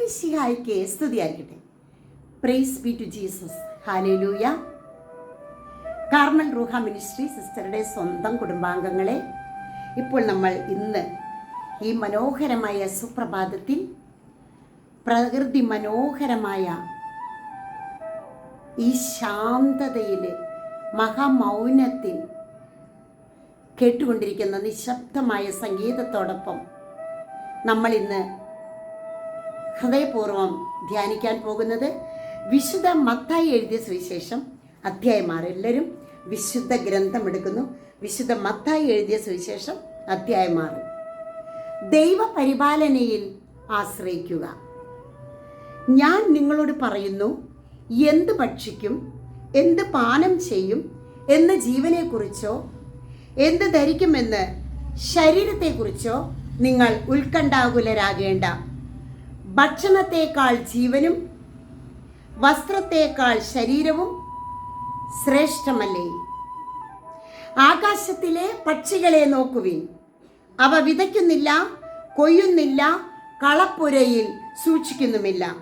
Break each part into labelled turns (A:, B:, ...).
A: ഈശോമിശിഹായ്ക്ക് സ്തുതിയായിരിക്കട്ടെ. Praise be to Jesus hallelujah Carmel Rooha ministry സിസ്റ്ററുടെ സ്വന്തം കുടുംബാംഗങ്ങളെ ഇപ്പോൾ നമ്മൾ ഇന്ന് ഈ മനോഹരമായ സുപ്രഭാതത്തിൽ പ്രകൃതി മനോഹരമായ ഈ ശാന്തതയിൽ മഹാമൗനത്തിൽ കേട്ടുകൊണ്ടിരിക്കുന്ന നിശബ്ദമായ സംഗീതത്തോടൊപ്പം നമ്മൾ ഇന്ന് ഹൃദയപൂർവം ധ്യാനിക്കാൻ പോകുന്നത് വിശുദ്ധ മത്തായി എഴുതിയ സുവിശേഷം അധ്യായമാർ എല്ലാവരും വിശുദ്ധ ഗ്രന്ഥം എടുക്കുന്നു. വിശുദ്ധ മത്തായി എഴുതിയ സുവിശേഷം അധ്യായമാർ ദൈവപരിപാലനയിൽ ആശ്രയിക്കുക. ഞാൻ നിങ്ങളോട് പറയുന്നു എന്ത് ഭക്ഷിക്കും എന്ത് പാനം ചെയ്യും എന്ന് ജീവനെക്കുറിച്ചോ എന്ത് ധരിക്കുമെന്ന് ശരീരത്തെക്കുറിച്ചോ നിങ്ങൾ ഉത്കണ്ഠാകുലരാകേണ്ട ഭക്ഷണത്തേക്കാൾ ജീവനും വസ്ത്രത്തേക്കാൾ ശരീരവും ശ്രേഷ്ഠമല്ലേ? ആകാശത്തിലെ പക്ഷികളെ നോക്കുവിൻ. അവ വിതയ്ക്കുന്നില്ല കൊയ്യുന്നില്ല കളപ്പുരയിൽ സൂക്ഷിക്കുന്നുമില്ല.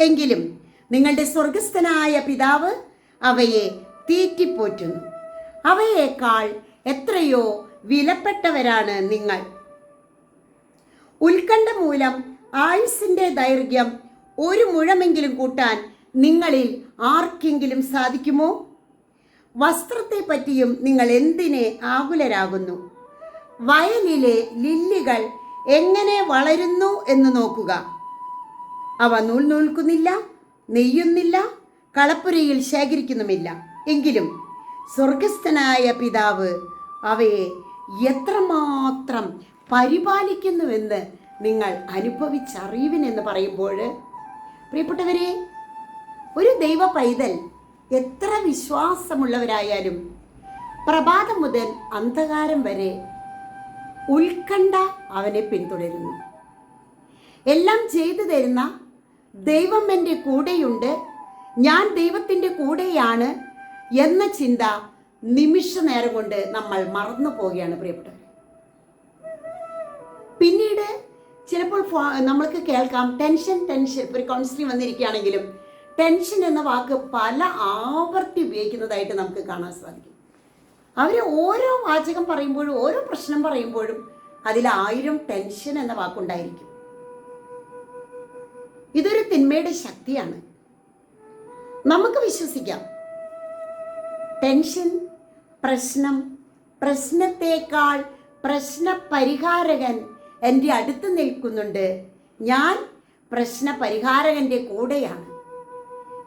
A: എങ്കിലും നിങ്ങളുടെ സ്വർഗസ്ഥനായ പിതാവ് അവയെ തീറ്റിപ്പോറ്റുന്നു. അവയേക്കാൾ എത്രയോ വിലപ്പെട്ടവരാണ് നിങ്ങൾ. ഉത്കണ്ഠ മൂലം ആയുസിന്റെ ദൈർഘ്യം ഒരു മുഴമെങ്കിലും കൂട്ടാൻ നിങ്ങളിൽ ആർക്കെങ്കിലും സാധിക്കുമോ? വസ്ത്രത്തെ പറ്റിയും നിങ്ങൾ എന്തിനെ ആകുലരാകുന്നു? വയലിലെ ലില്ലികൾ എങ്ങനെ വളരുന്നു എന്ന് നോക്കുക. അവ നൂൽ നൂൽക്കുന്നില്ല നെയ്യുന്നില്ല കളപ്പുരയിൽ ശേഖരിക്കുന്നുമില്ല. എങ്കിലും സ്വർഗസ്ഥനായ പിതാവ് അവയെ എത്രമാത്രം പരിപാലിക്കുന്നുവെന്ന് നിങ്ങൾ അനുഭവിച്ചറിയുവിനെന്ന് പറയുമ്പോൾ പ്രിയപ്പെട്ടവരെ ഒരു ദൈവ പൈതൽ എത്ര വിശ്വാസമുള്ളവരായാലും പ്രഭാതം മുതൽ അന്ധകാരം വരെ ഉത്കണ്ഠ അവനെ പിന്തുടരുന്നു. എല്ലാം ചെയ്തു തരുന്ന ദൈവം എന്റെ കൂടെയുണ്ട് ഞാൻ ദൈവത്തിന്റെ കൂടെയാണ് എന്ന ചിന്ത നിമിഷ നേരം കൊണ്ട് നമ്മൾ മറന്നു പോവുകയാണ് പ്രിയപ്പെട്ടവർ പിന്നീട് ചിലപ്പോൾ നമ്മൾക്ക് കേൾക്കാം. Tension tension. ഒരു കൗൺസിലിംഗ് വന്നിരിക്കുകയാണെങ്കിലും ടെൻഷൻ എന്ന വാക്ക് പല ആവർത്തി ഉപയോഗിക്കുന്നതായിട്ട് നമുക്ക് കാണാൻ സാധിക്കും. അവർ ഓരോ വാചകം പറയുമ്പോഴും ഓരോ പ്രശ്നം പറയുമ്പോഴും അതിൽ ആയിരം ടെൻഷൻ എന്ന വാക്കുണ്ടായിരിക്കും. ഇതൊരു തിന്മയുടെ ശക്തിയാണ്. നമുക്ക് വിശ്വസിക്കാം. ടെൻഷൻ പ്രശ്നം പ്രശ്നത്തേക്കാൾ പ്രശ്ന പരിഹാരകൻ എന്റെ അടുത്ത് നിൽക്കുന്നുണ്ട്. ഞാൻ പ്രശ്ന പരിഹാരകന്റെ കൂടെയാണ്.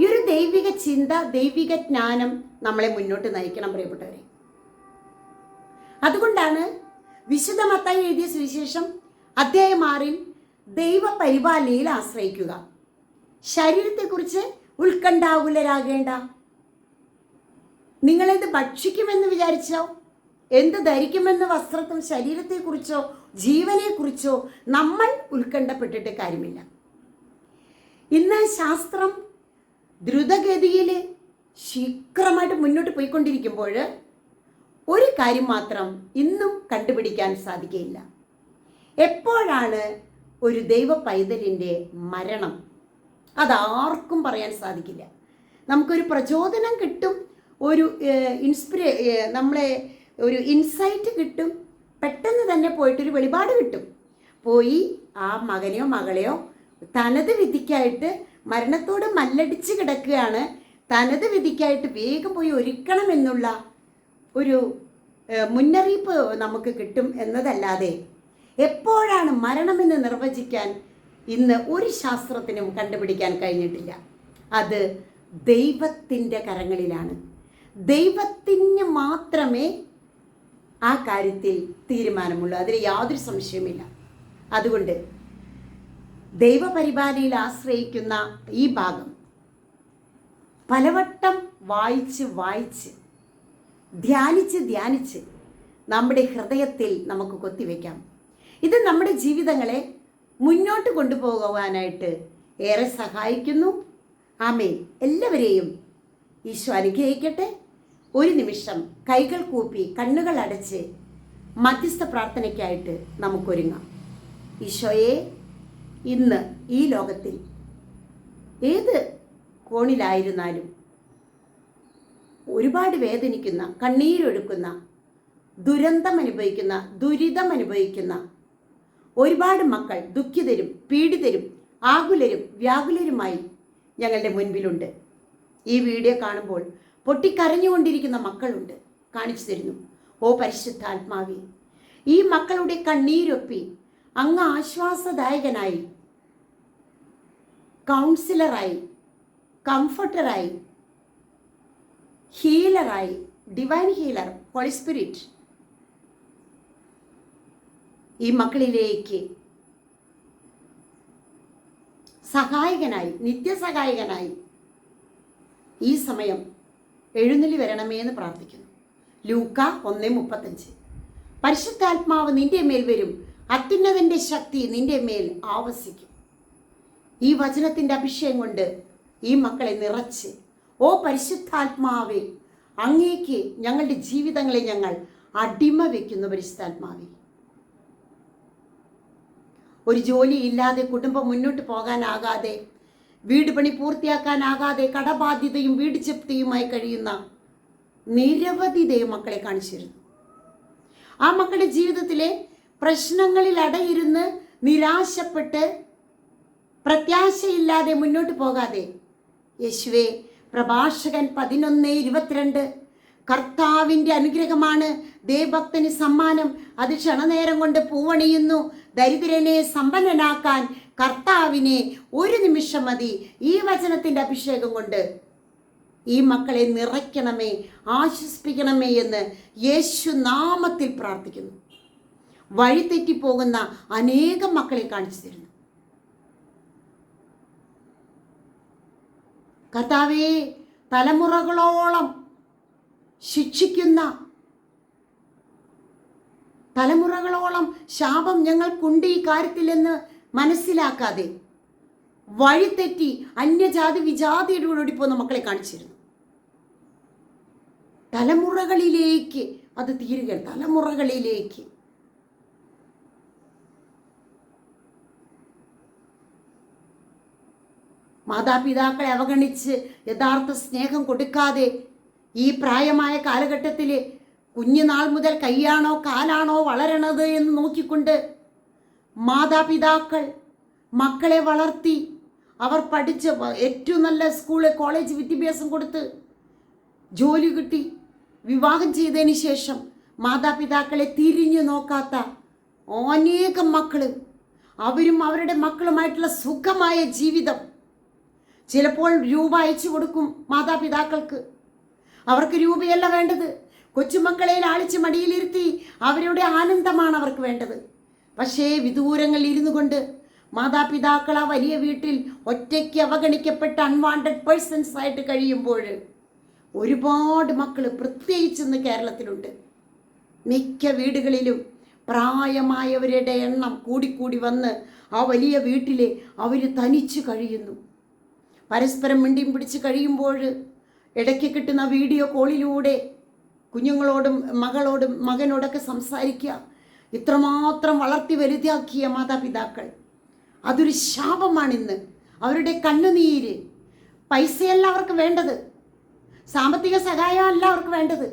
A: ഈ ഒരു ദൈവിക ചിന്ത ദൈവിക ജ്ഞാനം നമ്മളെ മുന്നോട്ട് നയിക്കണം പ്രിയപ്പെട്ടവരെ. അതുകൊണ്ടാണ് വിശുദ്ധ മത്തായി എഴുതിയ സുവിശേഷം അധ്യായം ആറിൽ ദൈവ പരിപാലനയിൽ ആശ്രയിക്കുക. ശരീരത്തെക്കുറിച്ച് ഉത്കണ്ഠാകുലരാകേണ്ട. നിങ്ങളെന്ത് ഭക്ഷിക്കുമെന്ന് വിചാരിച്ചോ? എന്ത് ധരിക്കുമെന്ന് വസ്ത്രത്തും ശരീരത്തെക്കുറിച്ചോ ജീവനെക്കുറിച്ചോ നമ്മൾ ഉത്കണ്ഠപ്പെട്ടിട്ട് കാര്യമില്ല. ഇന്ന് ശാസ്ത്രം ദ്രുതഗതിയിൽ ശീഘ്രമായിട്ട് മുന്നോട്ട് പോയിക്കൊണ്ടിരിക്കുമ്പോൾ ഒരു കാര്യം മാത്രം ഇന്നും കണ്ടുപിടിക്കാൻ സാധിക്കുകയില്ല എപ്പോഴാണ് ഒരു ദൈവ പൈതലിന്റെ മരണം? അതാർക്കും പറയാൻ സാധിക്കില്ല. നമുക്കൊരു പ്രചോദനം കിട്ടും ഒരു ഇൻസ്പിരേ നമ്മളെ ഒരു ഇൻസൈറ്റ് കിട്ടും പെട്ടെന്ന് തന്നെ പോയിട്ടൊരു വെളിപാട് കിട്ടും. പോയി ആ മകനെയോ മകളെയോ തനത് വിധിക്കായിട്ട് മരണത്തോട് മല്ലടിച്ച് കിടക്കുകയാണ്. തനത് വിധിക്കായിട്ട് വേഗം പോയി ഒരുക്കണമെന്നുള്ള ഒരു മുന്നറിയിപ്പ് നമുക്ക് കിട്ടും എന്നതല്ലാതെ എപ്പോഴാണ് മരണമെന്ന് നിർവചിക്കാൻ ഇന്ന് ഒരു ശാസ്ത്രത്തിനും കണ്ടുപിടിക്കാൻ കഴിഞ്ഞിട്ടില്ല. അത് ദൈവത്തിന്റെ കരങ്ങളിലാണ്. ദൈവത്തിന് മാത്രമേ ആ കാര്യത്തിൽ തീരുമാനമുള്ളൂ. അതിൽ യാതൊരു സംശയവുമില്ല. അതുകൊണ്ട് ദൈവപരിപാലനയിൽ ആശ്രയിക്കുന്ന ഈ ഭാഗം പലവട്ടം വായിച്ച് വായിച്ച് ധ്യാനിച്ച് ധ്യാനിച്ച് നമ്മുടെ ഹൃദയത്തിൽ നമുക്ക് കൊത്തിവെക്കാം. ഇത് നമ്മുടെ ജീവിതങ്ങളെ മുന്നോട്ട് കൊണ്ടുപോകുവാനായിട്ട് ഏറെ സഹായിക്കുന്നു. ആമേ എല്ലാവരെയും ഈശോ അനുഗ്രഹിക്കട്ടെ. ഒരു നിമിഷം കൈകൾ കൂപ്പി കണ്ണുകൾ അടച്ച് മധ്യസ്ഥ പ്രാർത്ഥനയ്ക്കായിട്ട് നമുക്കൊരുങ്ങാം. ഈശോയെ ഇന്ന് ഈ ലോകത്തിൽ ഏത് കോണിലായിരുന്നാലും ഒരുപാട് വേദനിക്കുന്ന കണ്ണീരൊഴുക്കുന്ന ദുരന്തം അനുഭവിക്കുന്ന ദുരിതം അനുഭവിക്കുന്ന ഒരുപാട് മക്കൾ ദുഃഖിതരും പീഡിതരും ആകുലരും വ്യാകുലരുമായി ഞങ്ങളുടെ മുൻപിലുണ്ട്. ഈ വീഡിയോ കാണുമ്പോൾ പൊട്ടിക്കരഞ്ഞുകൊണ്ടിരിക്കുന്ന മക്കളുണ്ട്. കാണിച്ചു തരുന്നു. ഓ പരിശുദ്ധാത്മാവി ഈ മക്കളുടെ കണ്ണീരൊപ്പി അങ്ങ് ആശ്വാസദായകനായി കൗൺസിലറായി കംഫർട്ടറായി ഹീലറായി ഡിവൈൻ ഹീലർ ഹോളി സ്പിരിറ്റ് ഈ മക്കളിലേക്ക് സഹായകനായി നിത്യസഹായകനായി ഈ സമയം എഴുന്നള്ളി വരണമേ എന്ന് പ്രാർത്ഥിക്കുന്നു. ലൂക്ക ഒന്ന് മുപ്പത്തഞ്ച്. പരിശുദ്ധാത്മാവ് നിന്റെ മേൽ വരും. അത്യുന്നതന്റെ ശക്തി നിന്റെ മേൽ ആവസിക്കും. ഈ വചനത്തിന്റെ അഭിഷേകം കൊണ്ട് ഈ മക്കളെ നിറച്ച്. ഓ പരിശുദ്ധാത്മാവേ അങ്ങേക്ക് ഞങ്ങളുടെ ജീവിതങ്ങളെ ഞങ്ങൾ അടിമ വയ്ക്കുന്നു പരിശുദ്ധാത്മാവേ. ഒരു ജോലി ഇല്ലാതെ കുടുംബം മുന്നോട്ട് പോകാനാകാതെ വീട് പണി പൂർത്തിയാക്കാനാകാതെ കടബാധ്യതയും വീട് ചെപ്തിയുമായി കഴിയുന്ന നിരവധി ദൈവമക്കളെ കാണിച്ചിരുന്നു. ആ മക്കളുടെ ജീവിതത്തിലെ പ്രശ്നങ്ങളിൽ അടയിരുന്ന് നിരാശപ്പെട്ട് പ്രത്യാശയില്ലാതെ മുന്നോട്ട് പോകാതെ യേശുവെ പ്രഭാഷകൻ പതിനൊന്ന് ഇരുപത്തിരണ്ട് കർത്താവിന്റെ അനുഗ്രഹമാണ് ദേവഭക്തന് സമ്മാനം. അത് ക്ഷണനേരം കൊണ്ട് പൂവണിയുന്നു. ദരിദ്രനെ സമ്പന്നനാക്കാൻ കർത്താവിനെ ഒരു നിമിഷം മതി. ഈ വചനത്തിന്റെ അഭിഷേകം കൊണ്ട് ഈ മക്കളെ നിറയ്ക്കണമേ ആശ്വസിപ്പിക്കണമേ എന്ന് യേശു നാമത്തിൽ പ്രാർത്ഥിക്കുന്നു. വഴിതെറ്റിപ്പോകുന്ന അനേകം മക്കളെ കാണിച്ചു തരുന്നു. കർത്താവേ തലമുറകളോളം ശിക്ഷിക്കുന്ന തലമുറകളോളം ശാപം ഞങ്ങൾക്കുണ്ട് ഈ കാര്യത്തിലെന്ന് മനസ്സിലാക്കാതെ വഴിതെറ്റി അന്യജാതി വിജാതിയുടെ കൂടെ ഓടിപ്പോകുന്ന മക്കളെ കാണിച്ചിരുന്നു തലമുറകളിലേക്ക് അത് തീരുക തലമുറകളിലേക്ക്. മാതാപിതാക്കളെ അവഗണിച്ച് യഥാർത്ഥ സ്നേഹം കൊടുക്കാതെ ഈ പ്രായമായ കാലഘട്ടത്തിൽ കുഞ്ഞുനാൾ മുതൽ കൈയാണോ കാലാണോ വളരണത് എന്ന് നോക്കിക്കൊണ്ട് മാതാപിതാക്കൾ മക്കളെ വളർത്തി അവർ പഠിച്ച് ഏറ്റവും നല്ല സ്കൂൾ കോളേജ് വിദ്യാഭ്യാസം കൊടുത്ത് ജോലി കിട്ടി. വിവാഹം ചെയ്തതിന് ശേഷം മാതാപിതാക്കളെ തിരിഞ്ഞു നോക്കാത്ത അനേകം മക്കൾ അവരും അവരുടെ മക്കളുമായിട്ടുള്ള സുഖമായ ജീവിതം ചിലപ്പോൾ രൂപ അയച്ചു കൊടുക്കും മാതാപിതാക്കൾക്ക്. അവർക്ക് രൂപയല്ല വേണ്ടത്. കൊച്ചുമക്കളെ ലാളിച്ച് മടിയിലിരുത്തി അവരുടെ ആനന്ദമാണ് അവർക്ക് വേണ്ടത്. പക്ഷേ വിദൂരങ്ങളിൽ ഇരുന്നു കൊണ്ട് മാതാപിതാക്കൾ ആ വലിയ വീട്ടിൽ ഒറ്റയ്ക്ക് അവഗണിക്കപ്പെട്ട അൺവാണ്ടഡ് പേഴ്സൺസ് ആയിട്ട് കഴിയുമ്പോൾ ഒരുപാട് മക്കൾ പ്രത്യേകിച്ച് ഇന്ന് കേരളത്തിലുണ്ട്. മിക്ക വീടുകളിലും പ്രായമായവരുടെ എണ്ണം കൂടിക്കൂടി വന്ന് ആ വലിയ വീട്ടിലെ അവർ തനിച്ച് കഴിയുന്നു. പരസ്പരം മിണ്ടിയും പിടിച്ച് കഴിയുമ്പോൾ ഇടയ്ക്ക് കിട്ടുന്ന വീഡിയോ കോളിലൂടെ കുഞ്ഞുങ്ങളോടും മകളോടും മകനോടൊക്കെ സംസാരിക്കുക. ഇത്രമാത്രം വളർത്തി വലുതാക്കിയ മാതാപിതാക്കൾ. അതൊരു ശാപമാണിന്ന് അവരുടെ കണ്ണുനീര്. പൈസയല്ല അവർക്ക് വേണ്ടത്. സാമ്പത്തിക സഹായമല്ല അവർക്ക് വേണ്ടത്.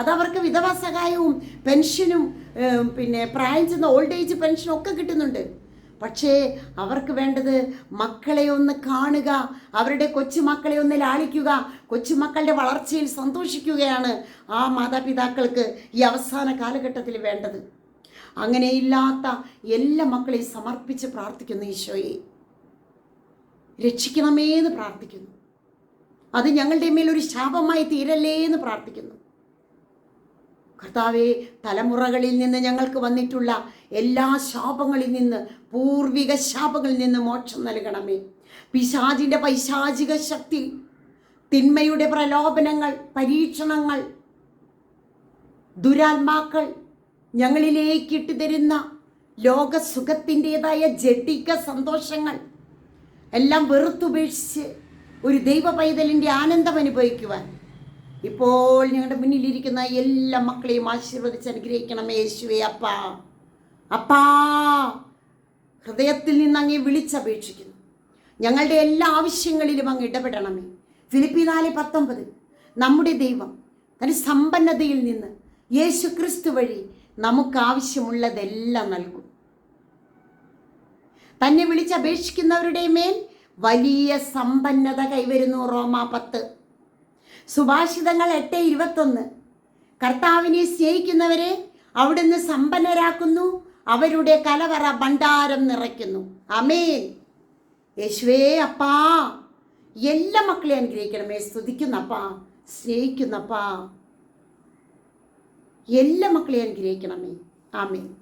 A: അതവർക്ക് വിധവ സഹായവും പെൻഷനും പിന്നെ പ്രായം ചെന്ന ഓൾഡ് ഏജ് പെൻഷനും ഒക്കെ കിട്ടുന്നുണ്ട്. പക്ഷേ അവർക്ക് വേണ്ടത് മക്കളെ ഒന്ന് കാണുക അവരുടെ കൊച്ചുമക്കളെ ഒന്ന് ലാളിക്കുക കൊച്ചുമക്കളുടെ വളർച്ചയിൽ സന്തോഷിക്കുകയാണ് ആ മാതാപിതാക്കൾക്ക് ഈ അവസാന കാലഘട്ടത്തിൽ വേണ്ടത്. അങ്ങനെയില്ലാത്ത എല്ലാ മക്കളെയും സമർപ്പിച്ച് പ്രാർത്ഥിക്കുന്നു ഈശോയെ. രക്ഷിക്കണമേ എന്ന് പ്രാർത്ഥിക്കുന്നു. അത് ഞങ്ങളുടെ മേൽ ഒരു ശാപമായി തീരല്ലേ എന്ന് പ്രാർത്ഥിക്കുന്നു. കർത്താവെ തലമുറകളിൽ നിന്ന് ഞങ്ങൾക്ക് വന്നിട്ടുള്ള എല്ലാ ശാപങ്ങളിൽ നിന്ന് പൂർവിക ശാപങ്ങളിൽ നിന്ന് മോക്ഷം നൽകണമേ. പിശാചിന്റെ പൈശാചിക ശക്തി തിന്മയുടെ പ്രലോഭനങ്ങൾ പരീക്ഷണങ്ങൾ ദുരാത്മാക്കൾ ഞങ്ങളിലേക്കിട്ട് തരുന്ന ലോകസുഖത്തിന്റെതായ ജഡിക സന്തോഷങ്ങൾ എല്ലാം വെറുത്തുപേക്ഷിച്ച് ഒരു ദൈവ പൈതലിന്റെ ആനന്ദം അനുഭവിക്കുവാൻ. ഇപ്പോൾ ഞങ്ങളുടെ മുന്നിലിരിക്കുന്ന എല്ലാ മക്കളെയും ആശീർവദിച്ച് അനുഗ്രഹിക്കണം യേശുവേ അപ്പാ. അപ്പാ. ഹൃദയത്തിൽ നിന്ന് അങ്ങേ വിളിച്ചപേക്ഷിക്കുന്നു. ഞങ്ങളുടെ എല്ലാ ആവശ്യങ്ങളിലും അങ്ങ് ഇടപെടണമേ. ഫിലിപ്പി നാല് പത്തൊമ്പത്. നമ്മുടെ ദൈവം തന്റെ സമ്പന്നതയിൽ നിന്ന് യേശു ക്രിസ്തു വഴി നമുക്ക് ആവശ്യമുള്ളതെല്ലാം നൽകും. തന്നെ വിളിച്ചപേക്ഷിക്കുന്നവരുടെ മേൽ വലിയ സമ്പന്നത കൈവരുന്നു റോമ പത്ത്. സുഭാഷിതങ്ങൾ എട്ട് ഇരുപത്തൊന്ന്. കർത്താവിനെ സ്നേഹിക്കുന്നവരെ അവിടുന്ന് സമ്പന്നരാക്കുന്നു അവരുടെ കലവറ ഭണ്ഡാരം നിറയ്ക്കുന്നു. അമേൻ യേശുവേ അപ്പാ. എല്ലാ മക്കളെ അനുഗ്രഹിക്കണമേ. സ്തുതിക്കുന്നപ്പാ സ്നേഹിക്കുന്നപ്പാ എല്ലാ മക്കളെ അനുഗ്രഹിക്കണമേ. ആമേൻ.